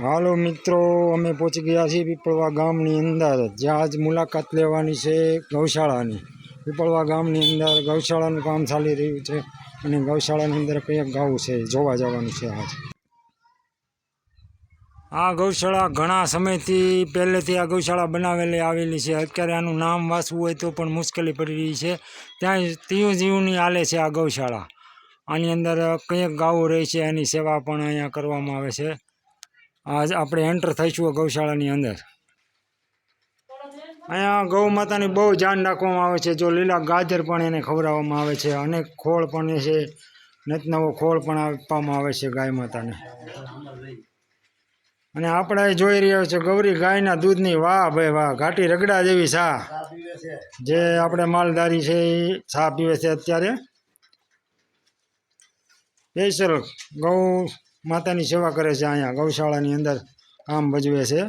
હાલો મિત્રો, અમે પહોંચી ગયા છીએ પીપળવા ગામની અંદર. જ્યાં આજ મુલાકાત લેવાની છે ગૌશાળાની. પીપળવા ગામની અંદર ગૌશાળાનું કામ ચાલી રહ્યું છે અને ગૌશાળાની અંદર કંઈક ગાવું છે, જોવા જવાનું છે આજ. આ ગૌશાળા ઘણા સમયથી પહેલેથી આ ગૌશાળા બનાવેલી આવેલી છે. અત્યારે આનું નામ વાંચવું હોય તો પણ મુશ્કેલી પડી રહી છે. ત્યાં તીયું જીવની હાલે છે આ ગૌશાળા. આની અંદર કંઈક ગાવું રહે છે, એની સેવા પણ અહીંયા કરવામાં આવે છે. આજ આપણે એન્ટર થઈશું ગૌશાળાની અંદર. અહીંયા ગૌ માતાની બહુ ધ્યાન રાખવામાં આવે છે. જો લીલા ગાજર પણ એને ખવડાવવામાં આવે છે. અનેક ખોળ પણ એ છે. નત નવો ખોળ પણ આપવામાં આવે છે ગાય માતાને. અને આપણે જોઈ રહ્યા છે ગૌરી ગાયના દૂધની વાહ ભાઈ વાહ, ઘાટી રગડા જેવી સા જે આપણે માલધારી છે એ સા પીવે છે અત્યારે. સ્પેશિયલ ગૌ માતાની સેવા કરે છે અહીંયા, ગૌશાળાની અંદર કામ ભજવે છે.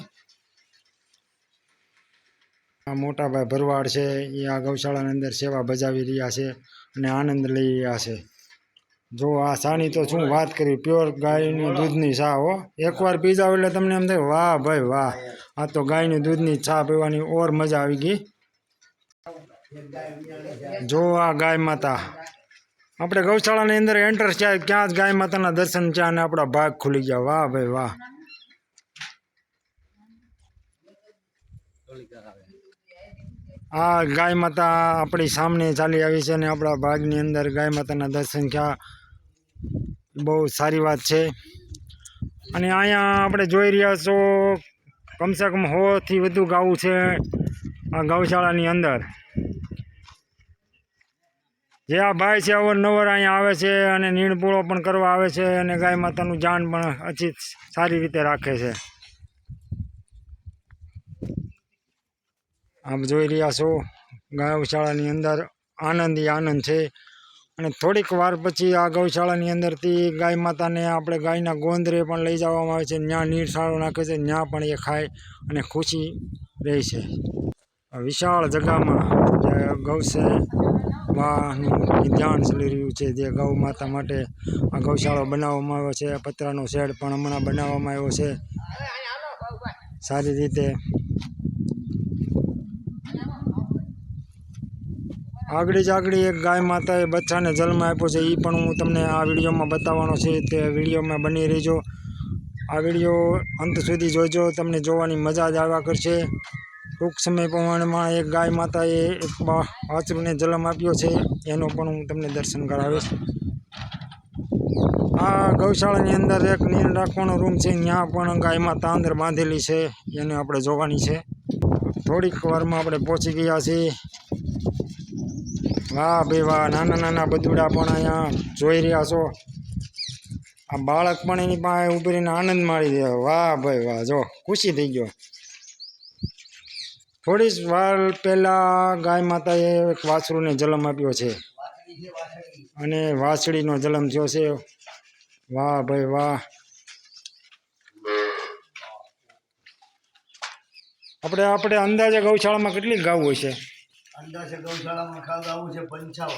આ મોટાભાઈ ભરવાડ છે, એ આ ગૌશાળાની અંદર સેવા બજાવી રહ્યા છે અને આનંદ લઈ રહ્યા છે. જો આ સાની તો શું વાત કરી, પ્યોર ગાયની દૂધની ચા હો. એકવાર પી જાવ એટલે તમને એમ થાય, વાહ ભાઈ વાહ, આ તો ગાયની દૂધની ચા પીવાની ઓર મજા આવી ગઈ. જો આ ગાય માતા આપણે ગૌશાળાની અંદર એન્ટર થાય ક્યાં જ ગાય માતાના દર્શન છે અને આપણા ભાગ ખુલી ગયા. વાહ ભાઈ વાહ. આ ગાય માતા આપણી સામે ચાલી આવી છે અને આપણા ભાગની અંદર ગાય માતાના દર્શન થયા બહુ સારી વાત છે. અને અહીંયા આપણે જોઈ રહ્યા છો, કમસે કમ હોથી વધુ ગાવું છે આ ગૌશાળાની અંદર. જે આ ભાઈ છે અવારનવાર અહીંયા આવે છે અને નીણપૂળો પણ કરવા આવે છે અને ગાય માતાનું જાન પણ અચિત સારી રીતે રાખે છે. આપ જોઈ રહ્યા છો ગૌશાળાની અંદર આનંદી આનંદ છે અને થોડીક વાર પછી આ ગૌશાળાની અંદરથી ગાય માતાને આપણે ગાયના ગોંદરે પણ લઈ જવામાં આવે છે. ત્યાં નીરસાળો નાખે છે ત્યાં પણ એ ખાય અને ખુશી રહે છે. વિશાળ જગામાં ગૌ છે વાનું ધ્યાન ચાલી રહ્યું છે. જે ગૌ માતા માટે આ ગૌશાળો બનાવવામાં આવ્યો છે. પતરાનો શેડ પણ હમણાં બનાવવામાં આવ્યો છે. સારી રીતે આગળ જ આગળ એક ગાય માતાએ બચ્ચાને જન્મ આપ્યો છે. એ પણ હું તમને આ વિડીયોમાં બતાવવાનો છે. તે વિડીયોમાં બની રહેજો. આ વીડિયો અંત સુધી જોજો. તમને જોવાની મજા જ આવ્યા કરશે. ટૂંક સમય પ્રમાણમાં એક ગાય માતાએ એક બા- જલમ આપ્યો છે. એનો પણ હું તમને દર્શન કરાવીશ. આ ગૌશાળાની અંદર એક નીર રાખવાનો રૂમ છે. ત્યાં પણ ગાય માતા અંદર બાંધેલી છે. એને આપણે જોવાની છે. થોડીક વારમાં આપણે પહોંચી ગયા છીએ. વાહ ભાઈ વાહ, નાના નાના બદુડા પણ અહીંયા જોઈ રહ્યા છો. આ બાળક પણ એની પાસે ઉભરીને આનંદ માણી દે વાહ ભાઈ વાહ, જો, ખુશી થઈ ગયો. થોડી જ વાર પહેલાં ગાય માતાએ એક વાછરુંને જલમ આપ્યો છે. અને વાછડીનો જન્મ થયો છે. વાહ ભાઈ વાહ. આપણે આપણે અંદાજે ગૌશાળામાં કેટલી ગાવું હોય છે? અંદાજે ગૌશાળામાં ખાવ છે પંચાવન.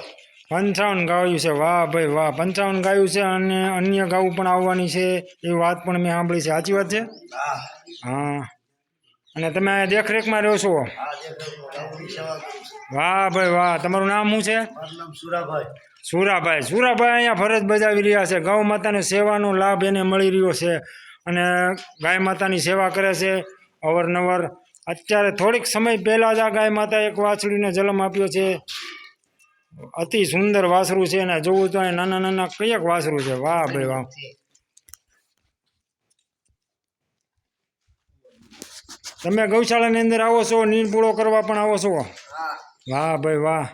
પંચાવન ગાયું છે. વાહ ભાઈ વાહ. પંચાવન ગાયું છે અને અન્ય ગાવું પણ આવવાની છે. એ વાત પણ મેં સાંભળી છે. સાચી વાત છે? હા. અને તમે દેખરેખમાં રહો છો? વાહ ભાઈ વાહ. તમારું નામ શું છે? સુરાભાઈ. સુરાભાઈ. સુરાભાઈ અહીંયા ફરજ બજાવી રહ્યા છે. ગૌ માતાની સેવાનો લાભ એને મળી રહ્યો છે. અને ગાય માતાની સેવા કરે છે. અવારનવાર અત્યારે થોડીક સમય પહેલાં જ આ ગાય માતા એક વાછડીને જન્મ આપ્યો છે. અતિ સુંદર વાસરું છે. અને જોવું તો નાના નાના કયાક વાસરું છે. વાહ ભાઈ વાહ. તમે ગૌશાળાની અંદર આવો છો નીર પૂળો કરવા પણ આવો છો? વાહ ભાઈ વાહ.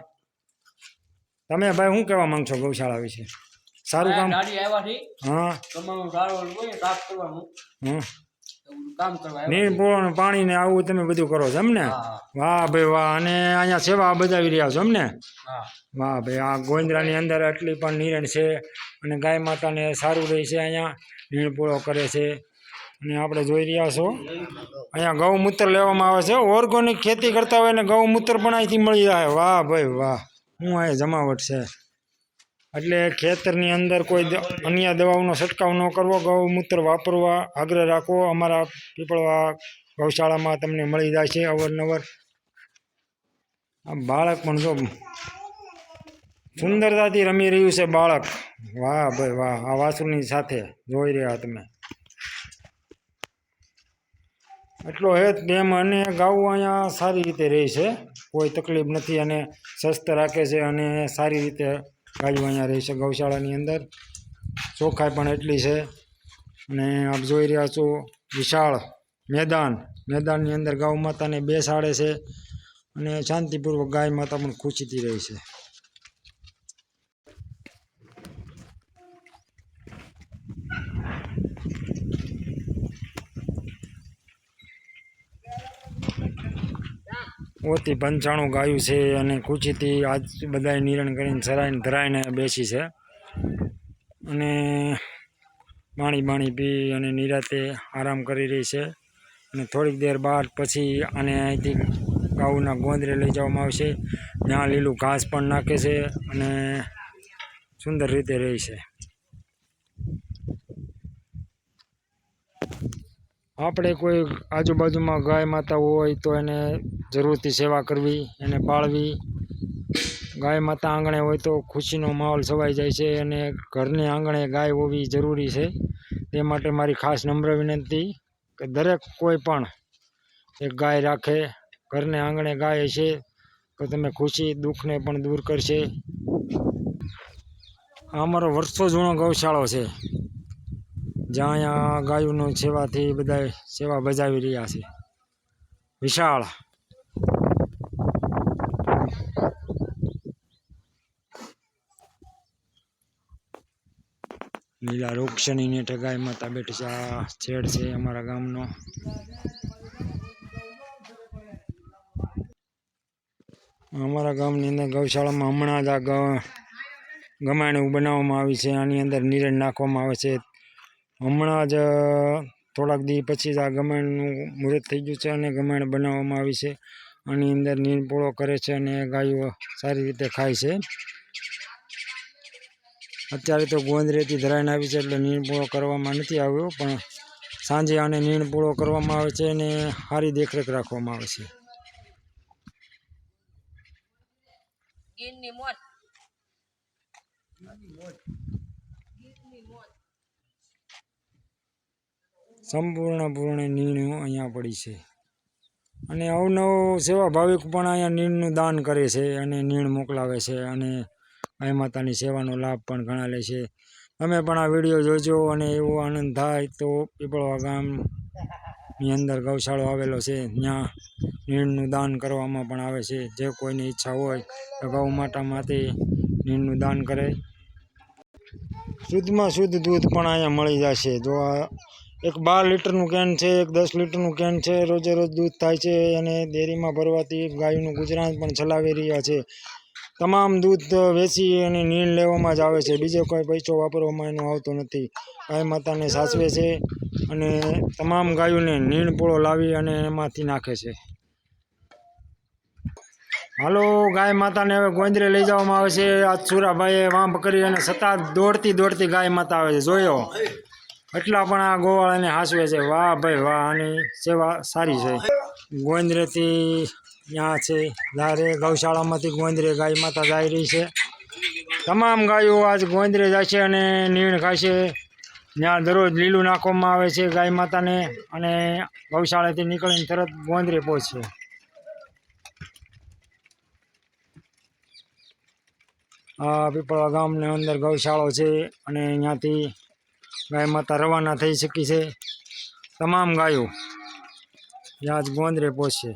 તમે ભાઈ શું કહેવા માંગશો ગૌશાળા વિશે? સારું કામ. હા. કામ નીર પૂળો પાણી ને આવું તમે બધું કરો છો એમ ને વાહ ભાઈ વાહ. અને અહીંયા સેવા બજાવી રહ્યા છો એમને? વાહ ભાઈ આ ગોંદરાની અંદર આટલી પણ નિરણ છે અને ગાય માતાને સારું રહે છે અહીંયા. પૂળો કરે છે. અને આપણે જોઈ રહ્યા છો. અહીંયા ગૌમૂત્ર લેવામાં આવે છે. ઓર્ગોનિક ખેતી કરતા હોય ને ગૌમૂત્ર પણ અહીંથી મળી જાય. વાહ ભાઈ વાહ. હું અહીંયા જમાવટ છે. એટલે ખેતરની અંદર કોઈ અન્ય દવાઓનો છંટકાવ ન કરવો. ગૌમૂત્ર વાપરવા આગ્રહ રાખવો. અમારા પીપળવા ગૌશાળામાં તમને મળી જાય છે અવારનવાર. આ બાળક પણ જો સુંદરતાથી રમી રહ્યું છે બાળક. વાહ ભાઈ વાહ. આ વાસુની સાથે જોઈ રહ્યા તમે. એટલો હેત પ્રેમ અને ગાવું અહીંયા સારી રીતે રહે છે. કોઈ તકલીફ નથી અને સ્વસ્થ રાખે છે અને સારી રીતે ગાયું અહીંયા રહે છે ગૌશાળાની અંદર. ચોખ્ખાઈ પણ એટલી છે. અને આપ જોઈ રહ્યા છો વિશાળ મેદાન. મેદાનની અંદર ગૌ માતાને બેસાડે છે અને શાંતિપૂર્વક ગાય માતા પણ ખુશીથી રહે છે. ઓથી પંચાણું ગાયું છે અને ખુશીથી આજ બધાએ નિરણ કરીને સરાઈને ધરાઈને બેસી છે. અને પાણી બાણી પી અને નિરાતે આરામ કરી રહી છે. અને થોડીક દેર બાદ પછી આને અહીંથી ગાઉના ગોંદરે લઈ જવામાં આવશે. જ્યાં લીલું ઘાસ પણ નાખે છે અને સુંદર રીતે રહે છે. આપણે કોઈ આજુબાજુમાં ગાય માતા હોય તો એને જરૂરથી સેવા કરવી, એને પાળવી. ગાય માતા આંગણે હોય તો ખુશીનો માહોલ છવાઈ જાય છે અને ઘરની આંગણે ગાય હોવી જરૂરી છે. તે માટે મારી ખાસ નમ્ર વિનંતી કે દરેક કોઈ પણ એક ગાય રાખે, ઘરને આંગણે ગાય હશે તો તમે ખુશી, દુઃખને પણ દૂર કરશે. આ અમારો વર્ષો જૂનો ગૌશાળો છે. જ્યાં અહીંયા ગાયોની સેવાથી બધા સેવા બજાવી રહ્યા છે. વિશાળ. લીલા વૃક્ષની નેઠે ગાય માતા બેઠી છે. આ છેડ છે અમારા ગામનો. અમારા ગામની અંદર ગૌશાળામાં હમણાં જ આ ગ- ગમાણું બનાવવામાં આવી છે. આની અંદર નિરણ નાખવામાં આવે છે. હમણાં જ થોડાક દી પછી જ આ ગમાણનું મુહૂર્ત થઈ ગયું છે અને ગમાણ બનાવવામાં આવી છે. આની અંદર નીરપોળો કરે છે અને ગાયો સારી રીતે ખાય છે. અત્યારે તો ગોંદરેથી ધરાઈને આવી છે એટલે નીણપોળો કરવામાં નથી આવ્યો, પણ સાંજે આને નીણપોળો કરવામાં આવે છે અને સારી દેખરેખ રાખવામાં આવે છે. ગીરની મોત. સંપૂર્ણપૂર્ણ નીણું અહીંયા પડી છે. અને અવનવો સેવા ભાવિક પણ અહીંયા નીણનું દાન કરે છે અને નીણ મોકલાવે છે અને ગાય માતાની સેવાનો લાભ પણ ઘણા લે છે. તમે પણ આ વીડિયો જોજો અને એવો આનંદ થાય તો પીપળવા ગામની અંદર ગૌશાળો આવેલો છે. ત્યાં નીણનું દાન કરવામાં પણ આવે છે. જે કોઈની ઈચ્છા હોય તો ગૌ માતા માટે નીણનું દાન કરે. શુદ્ધમાં શુદ્ધ દૂધ પણ અહીંયા મળી જશે જો આ એક બાર લીટરનું કેન છે, એક દસ લીટરનું કેન છે, રોજે રોજ દૂધ થાય છે અને ડેરીમાં ભરવાથી ગાયનું ગુજરાન પણ ચલાવી રહ્યા છે. તમામ દૂધ વેચી અને નીણ લેવામાં જ આવે છે. બીજો કોઈ પૈસો વાપરવામાં એનો આવતો નથી. ગાય માતાને સાચવે છે અને તમામ ગાયોને નીણ પોળો લાવી અને એમાંથી નાખે છે. હાલો, ગાય માતાને હવે ગોંદરે લઈ જવામાં આવે છે. આ સુરાભાઈએ વાંપ કરી અને સતા દોડતી દોડતી ગાય માતા આવે છે. જોયો? એટલા પણ આ ગોવાળાને હાસવે છે. વાહ ભાઈ વાહ આની સેવા સારી છે. ગોંદરેથી ત્યાં છે. ધારે ગૌશાળામાંથી ગોંદરે ગાય માતા જાય રહી છે. તમામ ગાયો આજ ગોંદરે જાય છે અને નીણ ખાય છે ત્યાં દરરોજ લીલું નાખવામાં આવે છે ગાય માતાને અને ગૌશાળાથી નીકળીને તરત ગોંદરે પહોંચશે આ પીપળા ગામની અંદર ગૌશાળો છે અને અહીંયાથી ગાય માતા રવાના થઈ શકી છે. તમામ ગાયો જ્યાં જ ગોંદરે પહોંચશે